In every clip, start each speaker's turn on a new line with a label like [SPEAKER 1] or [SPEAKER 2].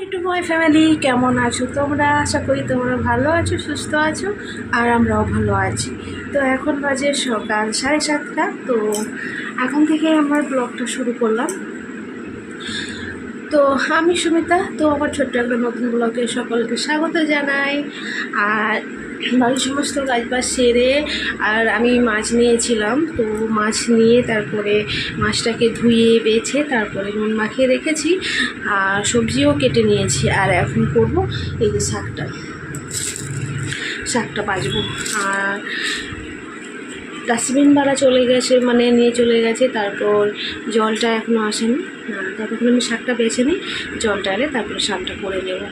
[SPEAKER 1] YouTube my family কেমন আছো তোমরা? আশা করি তোমরা ভালো আছো, সুস্থ আছো, আর আমরাও ভালো আছি। তো এখন বাজে সকাল সাড়ে সাতটা, তো এখন থেকে আমার ব্লগটা শুরু করলাম। তো আমি সুমিতা, তো আমার ছোট্ট একটা নতুন ব্লগে সকলকে স্বাগত জানাই। আর বাড়ির সমস্ত কাজবাজ সেরে আর আমি মাছ নিয়েছিলাম, তো মাছ নিয়ে তারপরে মাছটাকে ধুয়ে, বেছে তারপরে নুন মাখিয়ে রেখেছি আর সবজিও কেটে নিয়েছি। আর এখন করব এই যে শাকটা। শাকটা বাজবো। আর ডাস্টবিনওয়ালা চলে গেছে মানে নিয়ে চলে গেছে, তারপর জলটা এখনও আসেনি। ততক্ষণ আমি শাকটা বেছে নিই, জলটা এলে তারপরে শাকটা করে নেব।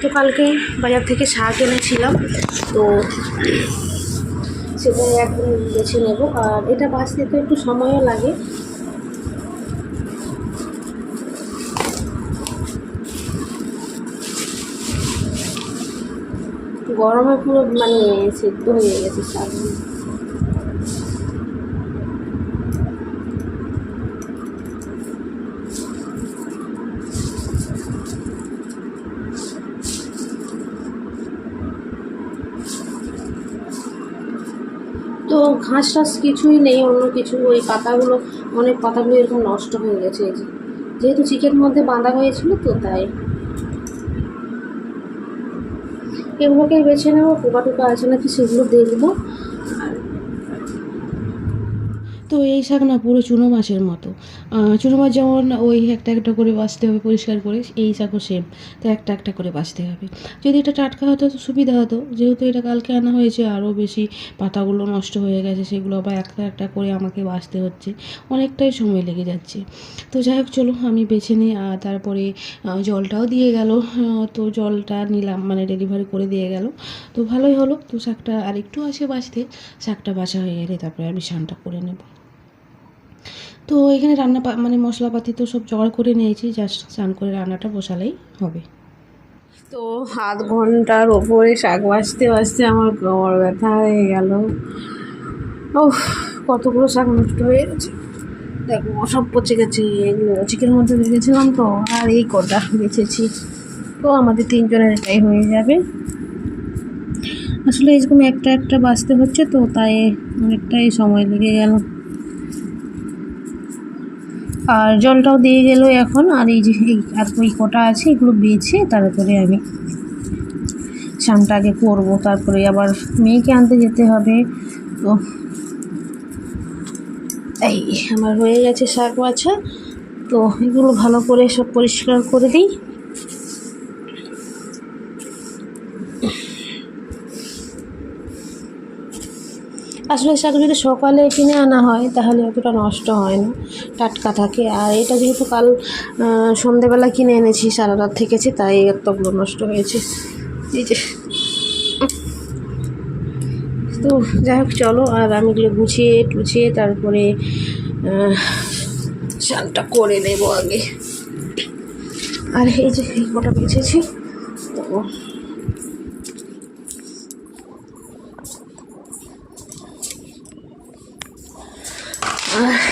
[SPEAKER 1] তো কালকে বাজার থেকে শাক এনেছিলাম, তো সেটাই এখন বেছে নেব। আর এটা বাঁচতে তো একটু সময়ও লাগে। গরমে পুরো মানে সিদ্ধ হয়ে গেছে শাক তো ঘাস টাস কিছুই নেই, অন্য কিছু, ওই পাতাগুলো, অনেক পাতাগুলো এরকম নষ্ট হয়ে গেছে। যেহেতু চিকেন মধ্যে বাঁধা হয়েছিল তো তাই। এগুলোকেই বেছে নেব পোকা টোকা আছে নাকি সেগুলো দেখব।
[SPEAKER 2] তো এই শাক না পুরো চুনো মাছের মতো। চুনো মাছ যেমন ওই একটা একটা করে বাছতে হবে, পরিষ্কার করে, এই শাকও সেম তো একটা একটা করে বাছতে হবে। যদি এটা টাটকা হতো, তো সুবিধা হতো। যেহেতু এটা কালকে আনা হয়েছে, আরও বেশি পাতাগুলো নষ্ট হয়ে গেছে, সেগুলো আবার একটা একটা করে আমাকে বাছতে হচ্ছে। অনেকটাই সময় লেগে যাচ্ছে। তো যাই হোক, চলো, আমি বেছে নিই, আর তারপরে জলটাও দিয়ে গেল। তো জলটা নিলাম মানে ডেলিভারি করে দিয়ে গেল। তো ভালোই হলো। তো শাকটা আর একটু আছে বাছতে শাকটা বাছা হয়ে গেলে তারপরে আমি স্নানটা করে নেব। তো এখানে রান্না মানে মশলাপাতি তো সব জোগাড় করে নিয়েছি জাস্ট স্নান করে রান্নাটা বসালেই হবে।
[SPEAKER 1] তো আধ ঘণ্টার ওপরে শাক বাঁচতে বাঁচতে আমার কোমর ব্যথা হয়ে গেল। ও কতগুলো শাক নষ্ট হয়ে গেছে। দেখো, সব পচে গেছে, এগুলো চিকের মধ্যে রেখেছিলাম তো, আর এই কটা বেছেছি। তো আমাদের তিনজনের এটাই হয়ে যাবে। আসলে এরকম একটা একটা বাঁচতে হচ্ছে তো, তাই অনেকটাই সময় লেগে গেল। আর জলটাও দিয়ে গেল এখন, আর এই যে আর ওই কটা আছে, এগুলো বেছে তারপরে আমি স্নানটা আগে করব। তারপরে আবার মেয়েকে আনতে যেতে হবে। তো এই আমার হয়ে গেছে শাক বাছা। তো এগুলো ভালো করে সব পরিষ্কার করে দিই। আসলে শাক যদি সকালে কিনে আনা হয়, তাহলে অতটা নষ্ট হয় না। টাটকা থাকে। আর এটা যেহেতু কাল সন্ধেবেলা কিনে এনেছি, সারা রাত থেকেছে, তাই এতগুলো নষ্ট হয়েছে। এই যে, তো যাই হোক, চলো, আর আমি এগুলো গুছিয়ে টুছিয়ে তারপরে স্নানটা করে দেবো আগে। আর এই যে কটা বেছেছি তো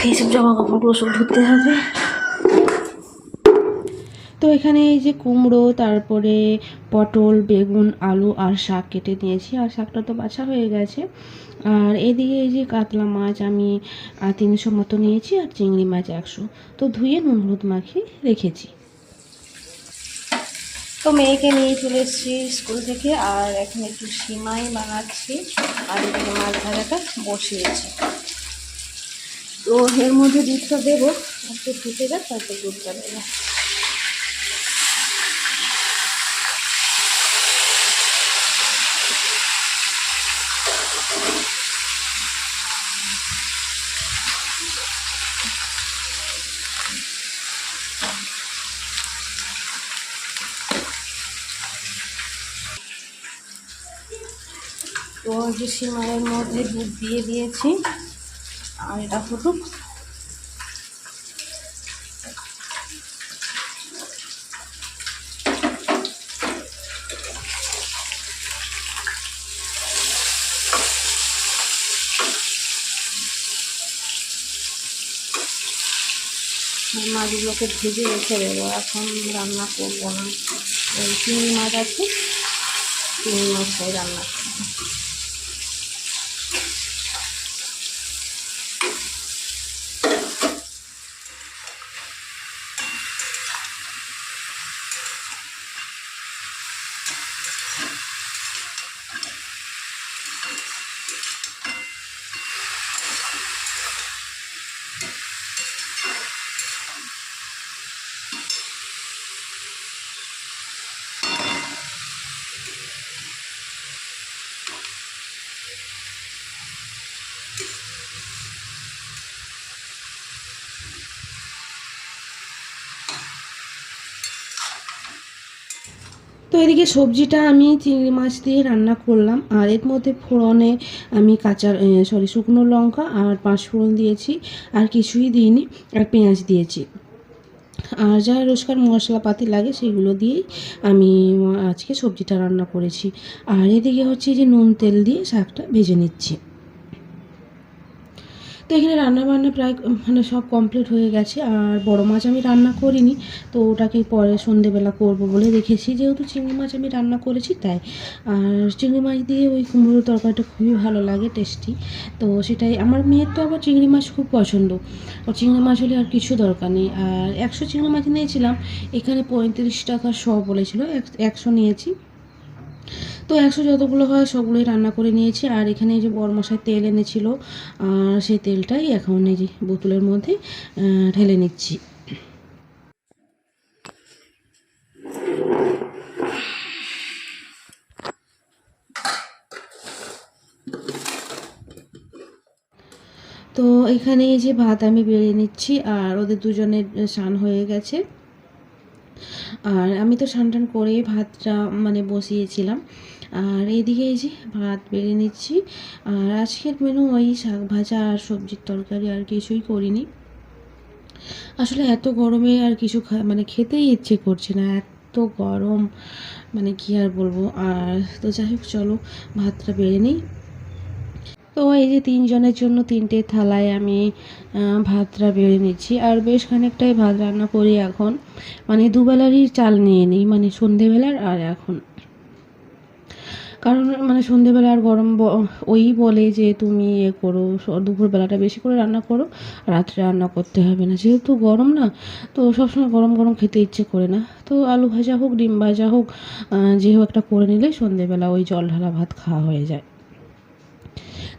[SPEAKER 1] এইসব জামা কাপড়গুলো সব ধুতে হবে।
[SPEAKER 2] তো এখানে এই যে কুমড়ো তারপরে পটল বেগুন আলু আর শাক কেটে নিয়েছি আর শাকটা তো বাছা হয়ে গেছে। আর এদিকে এই যে কাতলা মাছ আমি তিনশো মতো নিয়েছি আর চিংড়ি মাছ একশো। তো ধুয়ে নুন হলুদ মাখিয়ে রেখেছি।
[SPEAKER 1] তো মেয়েকে নিয়ে চলে এসেছি স্কুল থেকে আর এখন একটু সিমাই বানাচ্ছি আর এদিকে মাছ ভাজাটা বসিয়েছি। তো এর মধ্যে দুধটা দেবো। একটু ফুটে যাক, তারপর দুধটা দেবো। তো যে সিমাইয়ের মধ্যে দুধ দিয়ে দিয়েছি। আর এটা ফুটুক মাছগুলোকে ভেজে রেখে দেবো। এখন রান্না করব না। ওই চিংড়ি মাছ আছে, চিংড়ি মাছটাই রান্না করব।
[SPEAKER 2] এদিকে সবজিটা আমি চিংড়ি মাছ দিয়ে রান্না করলাম, আর এর মধ্যে ফোড়নে আমি কাঁচা সরি শুকনো লঙ্কা আর পাঁচ ফোড়ন দিয়েছি, আর কিছুই দিইনি, আর পেঁয়াজ দিয়েছি। আর যা রোজকার মশলাপাতি লাগে সেগুলো দিয়েই আমি, আজকে সবজিটা রান্না করেছি। আর এদিকে হচ্ছে যে নুন তেল দিয়ে শাকটা ভেজে নিচ্ছি। তো এখানে রান্না বান্না প্রায় মানে সব কমপ্লিট হয়ে গেছে। আর বড় মাছ আমি রান্না করিনি, তো ওটাকে পরে সন্ধেবেলা করব বলে রেখেছি। যেহেতু চিংড়ি মাছ আমি রান্না করেছি তাই। আর চিংড়ি মাছ দিয়ে ওই কুমড়োর তরকারিটা খুবই ভালো লাগে টেস্টি তো সেটাই, আমার মেয়ের তো আবার চিংড়ি মাছ খুব পছন্দ। ও চিংড়ি মাছ হলে আর কিছু দরকার নেই। আর একশো চিংড়ি মাছ নিয়েছিলাম, এখানে পঁয়ত্রিশ টাকা শ বলেছিল, এক- একশো নিয়েছি। তো একশো যতগুলো হয় সবগুলোই রান্না করে নিয়েছি। আর এখানে এই যে বরমশাই তেল এনেছিল, আর সেই তেলটাই এখন এই যে বোতলের মধ্যে ঢেলে নিচ্ছি। তো এখানে এই যে ভাত আমি বেড়ে নিচ্ছি, আর ওদের দুজনের স্নান হয়ে গেছে। আর আমি তো স্নান টান করে ভাতটা মানে বসিয়েছিলাম। আর এইদিকে এই যে ভাত বেড়ে নিচ্ছি। আর আজকের মেনু ওই শাক ভাজা আর সবজির তরকারি আর কিছুই করিনি। আসলে এত গরমে আর কিছু মানে খেতেই ইচ্ছে করছে না, এত গরম। মানে কি আর বলব? আর তো যাই হোক, চলো ভাতটা বেড়ে নিই। তো এই যে তিনজনের জন্য তিনটে থালায় আমি ভাতটা বেড়ে নিচ্ছি। আর বেশ খানিকটাই ভাত রান্না করি এখন। মানে দুবেলারই চাল নিয়ে নিই মানে সন্ধেবেলার আর এখন। কারণ মানে সন্ধেবেলা আর গরম ওই বলে যে তুমি এ করো দুপুরবেলাটা বেশি করে রান্না করো, রাত্রে রান্না করতে হবে না। যেহেতু গরম না, তো সবসময় গরম গরম খেতে ইচ্ছে করে না। তো আলু ভাজা হোক, ডিম ভাজা হোক যে হোক একটা করে নিলে সন্ধেবেলা ওই জল ঢালা ভাত খাওয়া হয়ে যায়।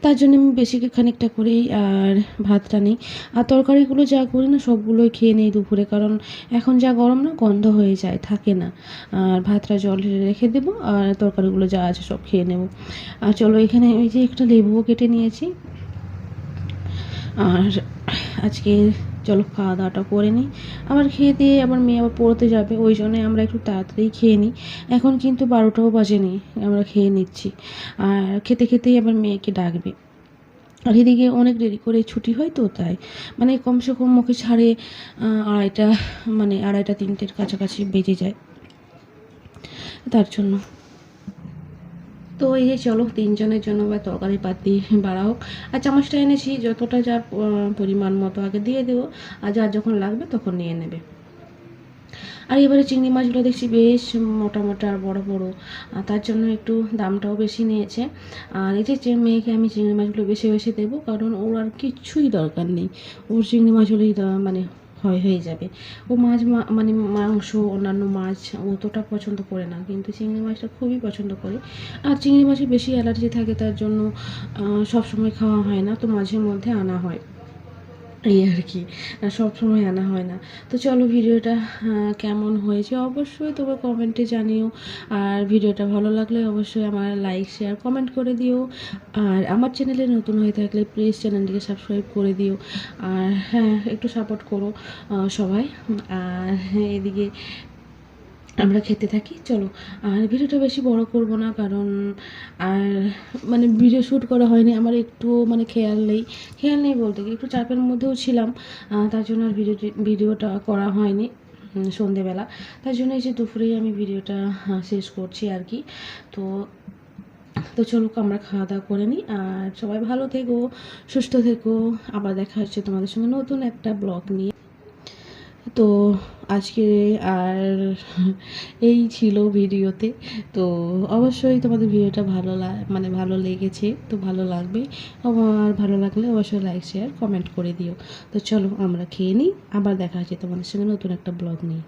[SPEAKER 2] তার জন্য আমি বেশি খানিকটা করেই আর ভাতটা নিই। আর তরকারিগুলো যা করি না, সবগুলোই খেয়ে নিই দুপুরে, কারণ এখন যা গরম না, গন্ধ হয়ে যায়, থাকে না। আর ভাতটা জল রেখে দেবো, আর তরকারিগুলো যা আছে সব খেয়ে নেব। আর চলো এখানে ওই যে একটা লেবুও কেটে নিয়েছি। আর আজকে চলো খাওয়া দাওয়াটা করে নিই। আবার খেয়ে দিয়ে আবার মেয়ে আবার পড়তে যাবে, ওই জন্যে আমরা একটু তাড়াতাড়ি খেয়ে নিই। এখন কিন্তু বারোটাও বাজেনি, আমরা খেয়ে নিচ্ছি। আর খেতে খেতেই আবার মেয়েকে ডাকবে। আর এদিকে অনেক দেরি করে ছুটি হয় তো, তাই মানে কমসে কম ওকে ছাড়ে আড়াইটা মানে আড়াইটা, তিনটের কাছাকাছি বেজে যায়। তার জন্য। তো এই যে চলো, তিনজনের জন্য বা তরকারি পাতি বাড়া হোক। আর চামচটা এনেছি, যতটা যা পরিমাণ মতো আগে দিয়ে দেবো। আর যার যখন লাগবে তখন নিয়ে নেবে। আর এবারে চিংড়ি মাছগুলো দেখছি বেশ মোটা মোটা আর বড় বড়। তার জন্য একটু দামটাও বেশি নিয়েছে। আর এই যে মেয়েকে আমি চিংড়ি মাছগুলো বেশি বেশি দেবো, কারণ ওর আর কিচ্ছুই দরকার নেই। ওর চিংড়ি মাছগুলোই মানে হয় হয়ে যাবে। ও মাছ মানে মাংস, অন্যান্য মাছ অতটা পছন্দ করে না, কিন্তু চিংড়ি মাছটা খুবই পছন্দ করে। আর চিংড়ি মাছে বেশি অ্যালার্জি থাকে, তার জন্য সব সময় খাওয়া হয় না, তো মাঝে মধ্যে আনা হয়। এই আর কি সব সময় আনা হয় না। তো চলো ভিডিওটা কেমন হয়েছে অবশ্যই তোমরা কমেন্টে জানিও। আর ভিডিওটা ভালো লাগলে অবশ্যই আমার লাইক শেয়ার কমেন্ট করে দিও। আর আমার চ্যানেলে নতুন হয়ে থাকলে প্লিজ চ্যানেলটিকে সাবস্ক্রাইব করে দিও। আর হ্যাঁ একটু সাপোর্ট করো সবাই। আর এদিকে আমরা খেতে থাকি, চলো। আর ভিডিওটা বেশি বড় করব না, কারণ আর মানে ভিডিও শ্যুট করা হয়নি, আমার একটু মানে খেয়াল নেই। খেয়াল নেই বলতে কি একটু চাপের মধ্যেও ছিলাম তার জন্য আর ভিডিও ভিডিওটা করা হয়নি সন্ধেবেলা। তার জন্য এই যে দুপুরেই আমি ভিডিওটা শেষ করছি আর কি। তো তো চলো, আমরা খাওয়া দাওয়া করে নিই। আর সবাই ভালো থেকো, সুস্থ থেকো। আবার দেখা হচ্ছে তোমাদের সঙ্গে নতুন একটা ব্লগ নিয়ে। তো আজকে আর এই ছিল ভিডিওতে। তো অবশ্যই তোমাদের ভিডিওটা ভালো মানে ভালো লেগেছে, তো ভালো লাগবে। আর ভালো লাগলে অবশ্যই লাইক শেয়ার কমেন্ট করে দিও। তো চলো আমরা খেয়ে নিই, আবার দেখা হচ্ছে তোমাদের সঙ্গে নতুন একটা ব্লগ নিয়ে।